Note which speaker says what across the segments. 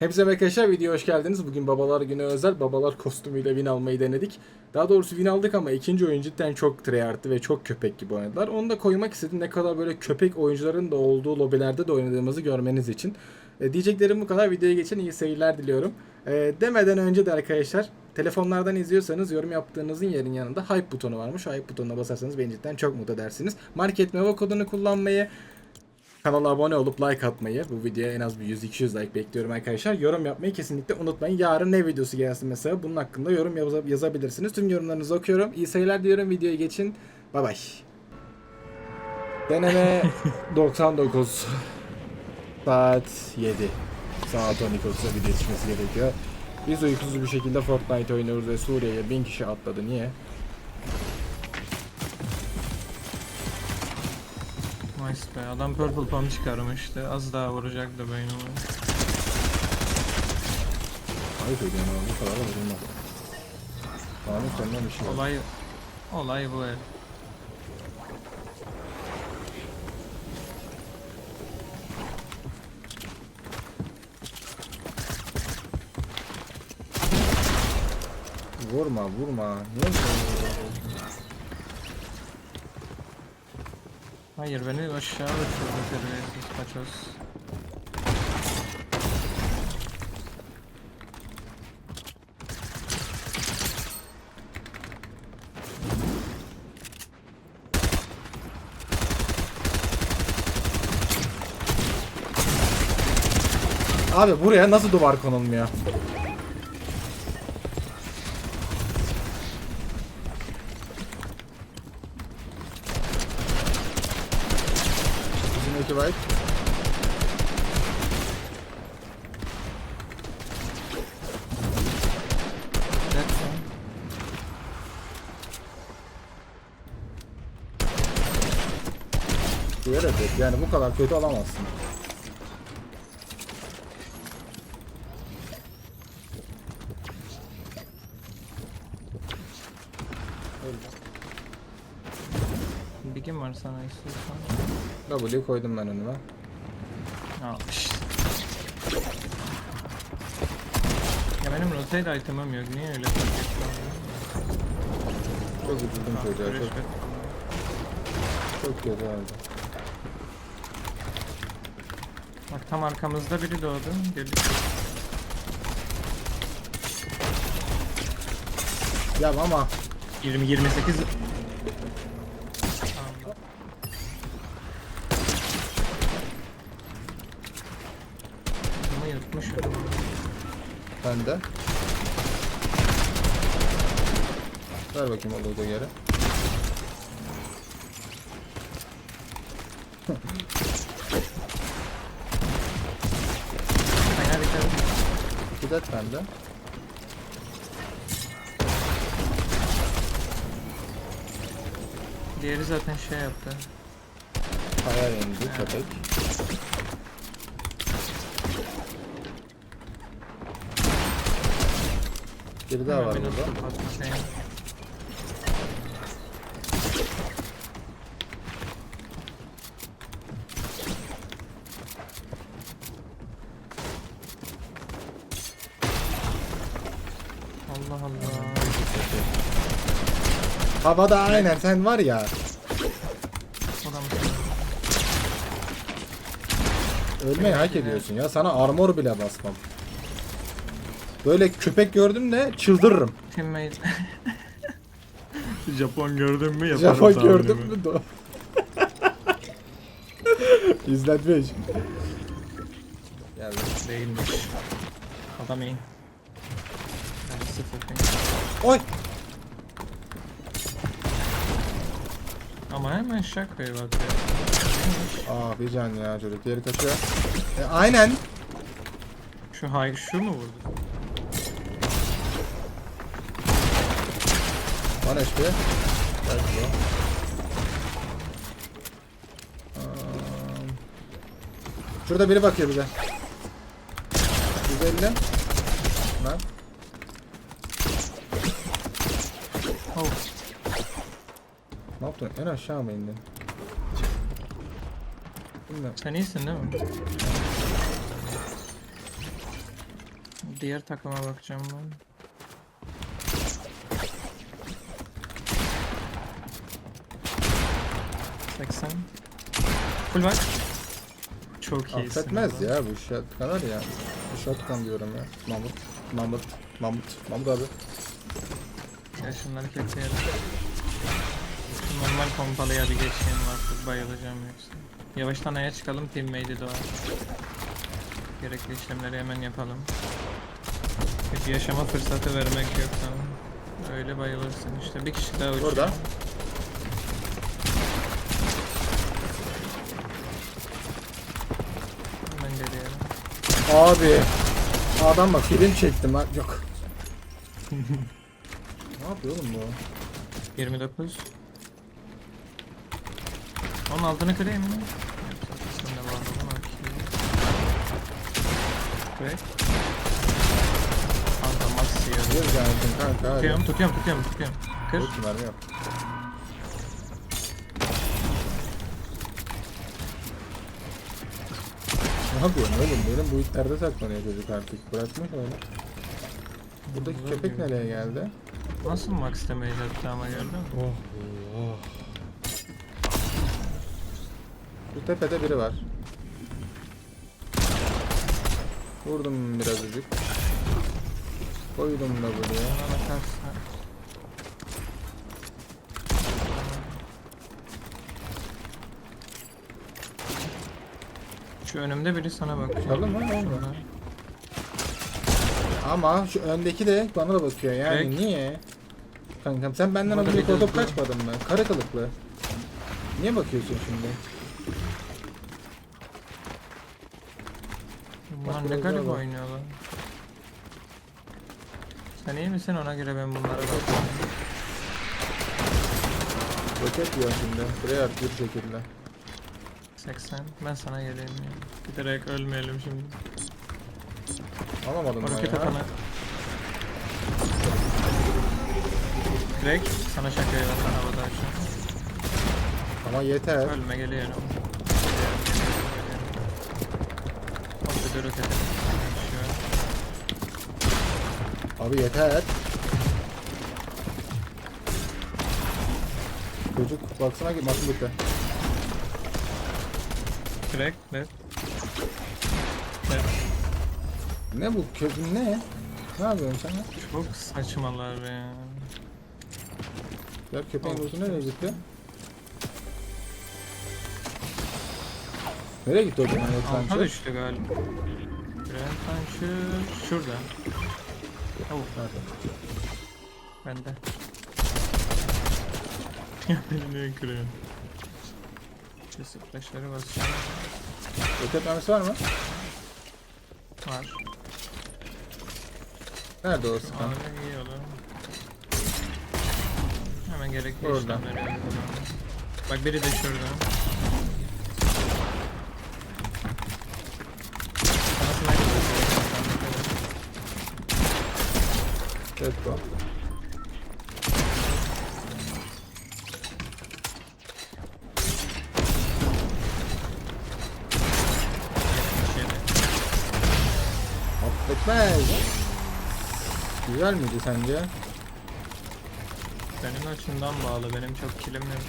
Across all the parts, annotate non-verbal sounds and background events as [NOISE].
Speaker 1: Hepsi arkadaşlar videoya hoş geldiniz. Bugün babalar günü özel babalar kostümüyle win almayı denedik. Daha doğrusu win aldık ama ikinci oyun cidden çok tryhard'tı ve çok köpek gibi oynadılar. Onu da koymak istedim ne kadar böyle köpek oyuncuların da olduğu lobilerde de oynadığımızı görmeniz için. E, diyeceklerim bu kadar. Videoya geçin iyi seyirler diliyorum. E, demeden önce de arkadaşlar telefonlardan izliyorsanız yorum yaptığınızın yerin yanında hype butonu varmış. Hype butonuna basarsanız beni cidden çok mutlu edersiniz. Market Meva kodunu kullanmayı Kanala abone olup like atmayı, bu videoya en az bir 100-200 like bekliyorum arkadaşlar. Yorum yapmayı kesinlikle unutmayın. Yarın ne videosu gelsin mesela bunun hakkında yorum yaza- yazabilirsiniz. Tüm yorumlarınızı okuyorum. İyi seyirler diyorum. Videoya geçin. Bay bay. Deneme [LAUGHS] 99 saat 7 saat 12.30'da video yetişmesi gerekiyor. Biz uykusuz bir şekilde Fortnite oynuyoruz ve Suriye'ye 1000 kişi atladı. Niye?
Speaker 2: Nice be adam purple pump çıkarmıştı az daha vuracaktı beynime.
Speaker 1: Ediyorum ama bu kadar da vurulmaz. Kanun sonuna bir şey var.
Speaker 2: Olay olay bu el.
Speaker 1: Vurma vurma. Niye vuruyorsun?
Speaker 2: Hayır beni aşağı uçurdu terbiyesiz paçoz.
Speaker 1: Abi buraya nasıl duvar konulmuyor? Ait.
Speaker 2: That's
Speaker 1: yani bu kadar kötü olamazsın.
Speaker 2: Bigim var sana istiyorsan.
Speaker 1: W koydum ben önüme.
Speaker 2: Al işte. Ya benim rotate item'ım yok. Niye öyle fark?
Speaker 1: Çok üzüldüm
Speaker 2: Ah,
Speaker 1: çocuğa. Çok,
Speaker 2: respect.
Speaker 1: çok kötü oldu.
Speaker 2: Bak tam arkamızda biri doğdu. Gelip
Speaker 1: Ya ama
Speaker 2: 20 28 Ama yutmuş.
Speaker 1: ben de. Ver bakayım olduğu yere.
Speaker 2: Hayal edelim.
Speaker 1: Gidet bende.
Speaker 2: Diğeri zaten şey yaptı.
Speaker 1: Hayal indi köpek. Biri daha var burada.
Speaker 2: Allah Allah.
Speaker 1: Havada aynen sen var ya.
Speaker 2: O da mı?
Speaker 1: Ölmeyi hak ediyorsun ya. Sana armor bile basmam. Böyle köpek gördüm de çıldırırım.
Speaker 2: Teammate. [LAUGHS] Japon gördün mü yaparım
Speaker 1: Japon
Speaker 2: tahminimi.
Speaker 1: gördün mü? Do [LAUGHS] İzlenmiş. Geldi.
Speaker 2: Değilmiş. Adam iyi. Yani sıfır ping.
Speaker 1: Oy!
Speaker 2: Ama hemen şakaya bakıyor.
Speaker 1: Aa bir can ya çocuk. Diğeri kaçıyor. E, aynen.
Speaker 2: Şu hay şu mu vurdu?
Speaker 1: Bana HP. Belki. Aa, Şurada biri bakıyor bize. 150. Lan.
Speaker 2: Oh.
Speaker 1: Ne yaptın? En aşağı mı indin? Bilmiyorum.
Speaker 2: Sen iyisin değil mi? Diğer takıma bakacağım ben. Seksen. Full bak. Çok iyisin.
Speaker 1: Affetmez ya bu shot kadar ya. Bu shotgun diyorum ya. Mahmut. Mahmut. Mahmut. Mahmut abi.
Speaker 2: Ya şunları keseyelim. Normal pompalıya bir geçeyim artık bayılacağım yoksa. Yavaştan aya çıkalım teammate'i doğar. Gerekli işlemleri hemen yapalım. Hiç yaşama fırsatı vermek yok tamam. Öyle bayılırsın işte bir kişi daha uçuyor.
Speaker 1: Orada.
Speaker 2: Hemen deneyelim.
Speaker 1: Abi. Adam bak film çektim lan. Yok. [LAUGHS] ne yapıyor oğlum bu?
Speaker 2: 29 Onun altını kırayım mı? Yoksa kısmında bağladım okey. Kırayım. Kanka max yiyor.
Speaker 1: Bir zannettim kanka hadi.
Speaker 2: Tutuyorum tutuyorum tutuyorum tutuyorum. Kır.
Speaker 1: Yok mermi yok. Ne yapıyorsun oğlum? Benim bu itlerde saklanıyor çocuk artık. Bırakmış öyle. Buradaki köpek nereye geldi?
Speaker 2: Nasıl max damage attı ama gördün mü?
Speaker 1: Oh. oh. Bu tepede biri var. Vurdum birazcık. Koydum da buraya.
Speaker 2: Şu önümde biri sana bakıyor.
Speaker 1: Çıkalım mı? Olmuyor. Ama şu öndeki de bana da bakıyor yani
Speaker 2: Peki.
Speaker 1: niye? Kankam sen benden
Speaker 2: de-
Speaker 1: korkup kaçmadın mı? Kara kılıklı. Niye bakıyorsun şimdi?
Speaker 2: Bunlar ne garip
Speaker 1: bak.
Speaker 2: oynuyorlar. Sen iyi misin ona göre ben bunlara bakıyorum.
Speaker 1: Roket diyor şimdi. Buraya at bir şekilde.
Speaker 2: 80. Ben sana geleyim ya. Giderek ölmeyelim şimdi.
Speaker 1: Alamadım ben
Speaker 2: roket
Speaker 1: ya.
Speaker 2: atana. Direkt sana şaka yapar havada açıyor.
Speaker 1: Ama yeter.
Speaker 2: Ölme geliyorum, de roket atıyor.
Speaker 1: Abi yeter. Çocuk baksana ki maçın bitti.
Speaker 2: Direkt left. Left.
Speaker 1: Ne bu köpün ne? Ne yapıyorsun sen?
Speaker 2: Çok saçmalar ya.
Speaker 1: Ya köpeğin bozu nereye gitti? Nereye gitti o zaman?
Speaker 2: Alta
Speaker 1: Alta
Speaker 2: düştü galiba. Puncher şurada. Oh bende. Ya beni niye kırıyorsun? Şu splashları basacağım.
Speaker 1: Roket mermisi var mı?
Speaker 2: Var.
Speaker 1: Nerede o sıkan?
Speaker 2: Abi iyi olur. Hemen gerekli
Speaker 1: Orada.
Speaker 2: işlemleri yapalım. Bak biri de şurada. Sana sniper atıyor.
Speaker 1: Evet bu. Affetmez. Güzel miydi sence?
Speaker 2: Benim açımdan bağlı. Benim çok kilim yok.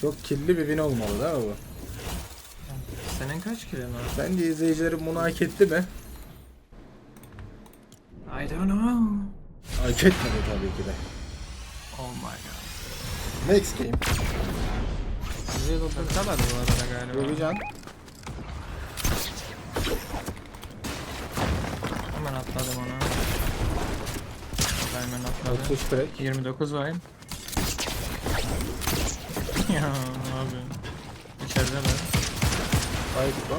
Speaker 1: Çok kirli bir win olmalı değil mi bu?
Speaker 2: Senin kaç kilin var?
Speaker 1: Bence izleyicilerim bunu hak etti mi? Hak etmedi tabii ki de.
Speaker 2: Oh my god.
Speaker 1: Next game.
Speaker 2: Size dokunsalar bu arada galiba.
Speaker 1: Gökcan.
Speaker 2: Hemen atladım onu. Hemen atladım.
Speaker 1: 33 crack.
Speaker 2: 29 var. ya abi. İçeride mi?
Speaker 1: Haydi bu.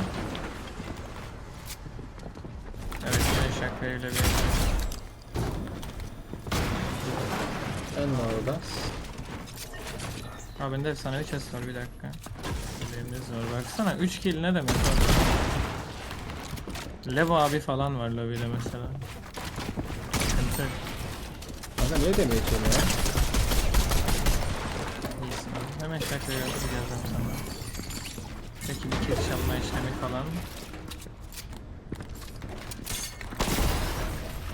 Speaker 2: Evet ben şakayla bir
Speaker 1: En orada.
Speaker 2: Abi bende efsanevi chest var bir dakika. Elimde var baksana 3 kill ne demek abi? Lev abi falan var lobby'de mesela. Sıkıntı.
Speaker 1: Kanka niye demeye çalışıyorsun ya?
Speaker 2: İyisin abi. Hemen şakaya yapacağız sana. Peki bir kill çalma işlemi falan.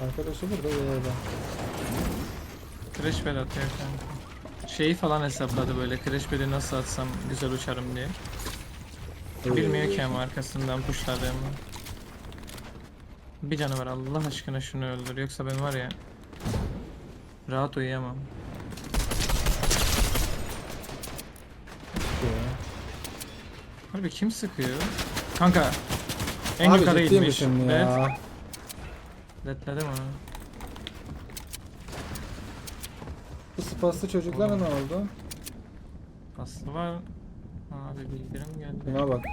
Speaker 1: Arkadaşı burada bir yerde.
Speaker 2: Crash bed atıyor kanka. Şeyi falan hesapladı böyle crash bed'i nasıl atsam güzel uçarım diye. Bilmiyor ki ama arkasından pushladığımı. Bir canı var Allah aşkına şunu öldür yoksa ben var ya rahat uyuyamam. Harbi kim sıkıyor? Kanka en
Speaker 1: Abi
Speaker 2: yukarı
Speaker 1: ciddi
Speaker 2: inmiş.
Speaker 1: misin
Speaker 2: Evet.
Speaker 1: ya?
Speaker 2: Detledim onu.
Speaker 1: Bu spaslı çocuklara ne oldu?
Speaker 2: Aslı var. Abi bildirim geldi.
Speaker 1: Buna bak.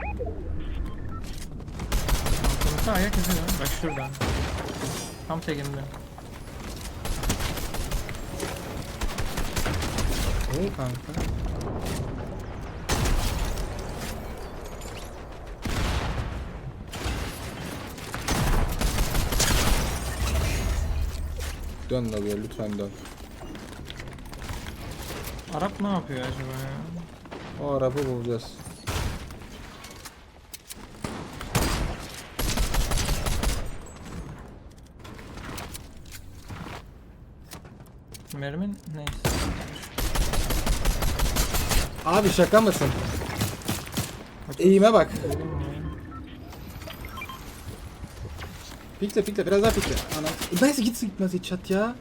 Speaker 2: Altımızda ayak izi var. Bak şurada. Tam tegimde.
Speaker 1: İyi kanka. Dön bir lütfen dön.
Speaker 2: Arap ne yapıyor acaba ya?
Speaker 1: O arabı bulacağız.
Speaker 2: Mermin neyse.
Speaker 1: Abi şaka mısın? Eğime bak. Pikle pikle biraz daha pikle. Ana. Neyse gitsin gitmez hiç çat ya.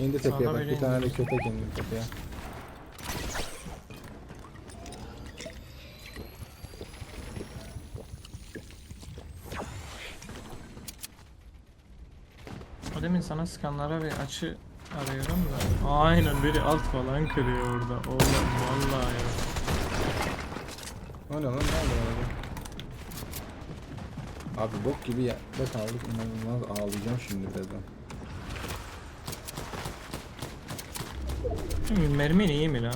Speaker 1: İndi tepeye
Speaker 2: Sana
Speaker 1: bak. Bir tane de köpek indi tepeye.
Speaker 2: O demin sana sıkanlara bir açı arıyorum da. Aynen biri alt falan kırıyor orada. Oğlum vallahi ya.
Speaker 1: O ne lan ne oldu araba? Abi bok gibi yerde kaldık inanılmaz ağlayacağım şimdi birazdan.
Speaker 2: Mermin iyi mi lan?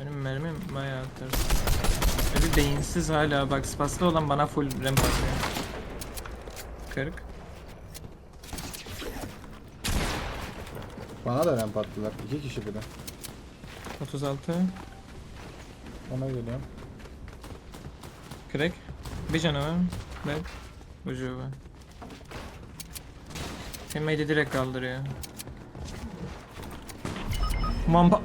Speaker 2: Benim mermim bayağı ters. Öyle beyinsiz hala bak spaslı olan bana full ramp atıyor. 40.
Speaker 1: Bana da ramp attılar. İki kişi bir de.
Speaker 2: 36.
Speaker 1: Ona geliyorum.
Speaker 2: Crack. Bir canavar. Bak. Ucu var. Teammate'i direkt kaldırıyor. Mamba.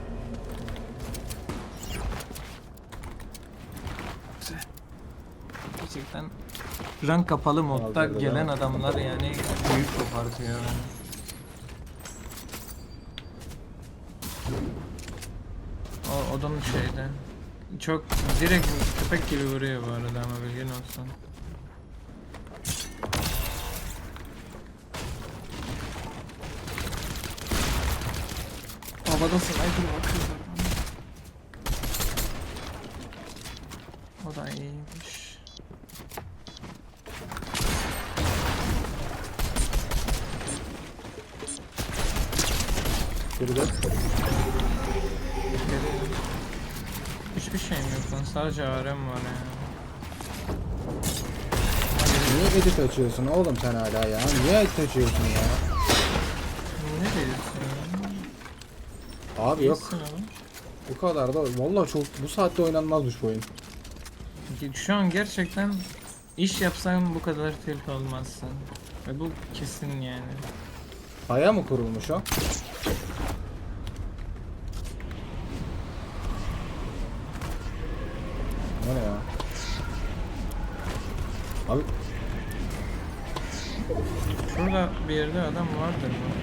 Speaker 2: Gerçekten rank kapalı modda
Speaker 1: Kaldırdı,
Speaker 2: gelen adamlar yani büyük kopartıyor yani. O odun şeyde. Çok direkt köpek gibi vuruyor bu arada ama bilgin olsun. Havada sniper bakıyorlar. O da iyiymiş.
Speaker 1: Biri de.
Speaker 2: Geliyor. Hiçbir şeyim yok lan sadece ARM var ya.
Speaker 1: Niye edit açıyorsun oğlum sen hala ya? Niye edit açıyorsun ya? Abi yok.
Speaker 2: Oğlum.
Speaker 1: Bu kadar da vallahi çok bu saatte oynanmazmış bu oyun.
Speaker 2: Şu an gerçekten iş yapsan bu kadar tilt olmazsın. Ve bu kesin yani.
Speaker 1: Aya mı kurulmuş o? O ne ya? Abi
Speaker 2: Şurada bir yerde adam vardır mı?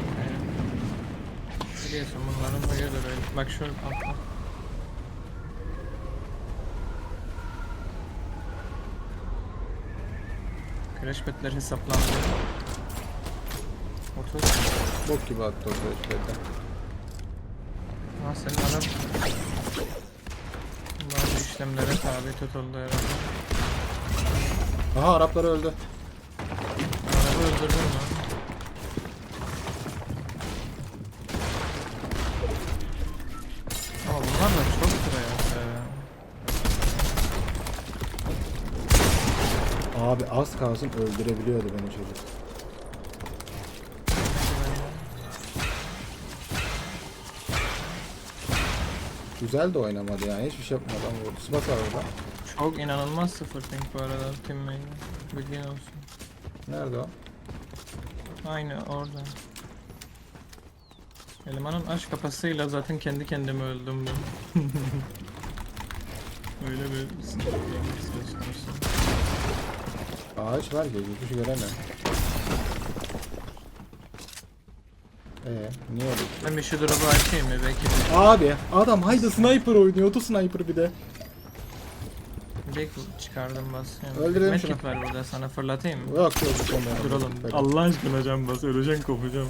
Speaker 2: Biliyorsun bunların huyudur öyle. Bak şu altta. Crash petler hesaplandı. 30.
Speaker 1: bok gibi attı o süreçlerde.
Speaker 2: Ha senin adam bazı işlemlere tabi tutuldu herhalde.
Speaker 1: Aha Araplar öldü.
Speaker 2: Araba öldürdün mü?
Speaker 1: Abi az kalsın öldürebiliyordu beni çocuk. Güzel de oynamadı yani hiçbir şey yapmadan vurdu. Spas var orada.
Speaker 2: Çok inanılmaz sıfır ping bu arada teammate'in. Bilgin olsun.
Speaker 1: Nerede o?
Speaker 2: Aynı orada. Elemanın aşk kafasıyla zaten kendi kendime öldüm ben. [LAUGHS] Öyle bir sıkıntı.
Speaker 1: Ağaç var ki şey göremem. Ee, niye öyle?
Speaker 2: Ben bir şu drop'u açayım mı belki de.
Speaker 1: Abi adam haydi sniper oynuyor. Oto sniper bir de.
Speaker 2: Direkt çıkardım basıyorum.
Speaker 1: Öldürelim
Speaker 2: Medkit
Speaker 1: şunu.
Speaker 2: var burada sana fırlatayım mı?
Speaker 1: Yok yok bu konuda.
Speaker 2: Dur oğlum. Allah aşkına can bas. Öleceksin kopacağım.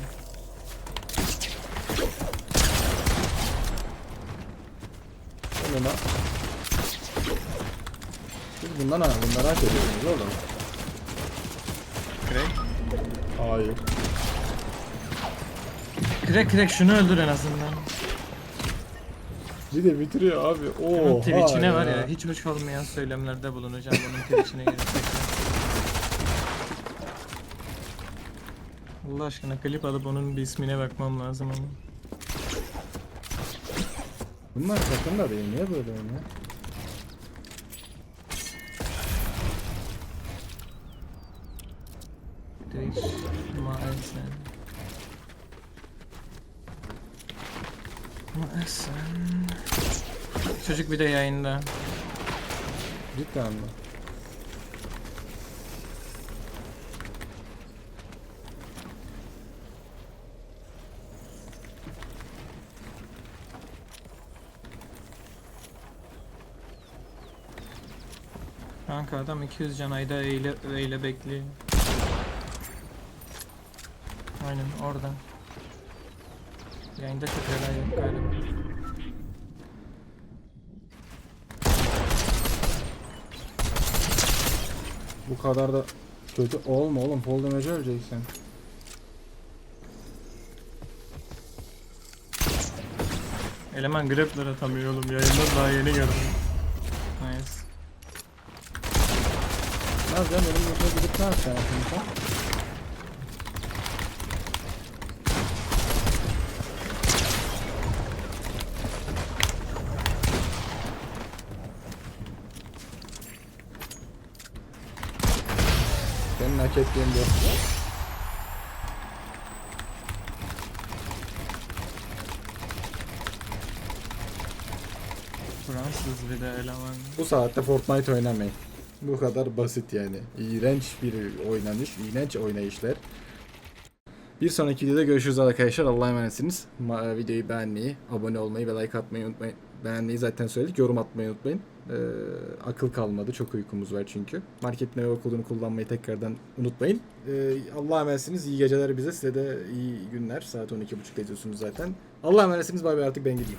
Speaker 1: Önüne. Siz bundan ha, bunları hak ediyorsunuz oğlum.
Speaker 2: Crack.
Speaker 1: Hayır.
Speaker 2: Crack crack şunu öldür en azından.
Speaker 1: Bir de bitiriyor abi.
Speaker 2: Bunun
Speaker 1: Oo.
Speaker 2: Twitch'ine var ya hiç hoş olmayan söylemlerde bulunacağım bunun Twitch'ine tekrar. Allah aşkına klip alıp onun bir ismine bakmam lazım ama.
Speaker 1: Bunlar takımda değil. Niye böyle oynuyor?
Speaker 2: Maalesef. Çocuk bir de yayında.
Speaker 1: Cidden mi?
Speaker 2: Kanka adam 200 can ayda eyle, eyle bekliyor. Aynen orada. Yayında çok helal yok galiba.
Speaker 1: Bu kadar da kötü olma oğlum. Fall damage öleceksin.
Speaker 2: Eleman grappler atamıyor oğlum yayından daha yeni gördüm. Nice.
Speaker 1: Ne yapacaksın? Benim burada gidip ne yapacaksın bu.
Speaker 2: Fransız bir de eleman.
Speaker 1: Bu saatte Fortnite oynamayın. Bu kadar basit yani. İğrenç bir oynanış, iğrenç oynayışlar. Bir sonraki videoda görüşürüz arkadaşlar. Allah'a emanetsiniz. Ma- videoyu beğenmeyi, abone olmayı ve like atmayı unutmayın. Beğenmeyi zaten söyledik. Yorum atmayı unutmayın. Ee, akıl kalmadı. Çok uykumuz var çünkü. Market meyve kodunu kullanmayı tekrardan unutmayın. Ee, Allah'a emanetsiniz. İyi geceler bize. Size de iyi günler. Saat 12.30'da izliyorsunuz zaten. Allah'a emanetsiniz. Bay bay artık ben gideyim.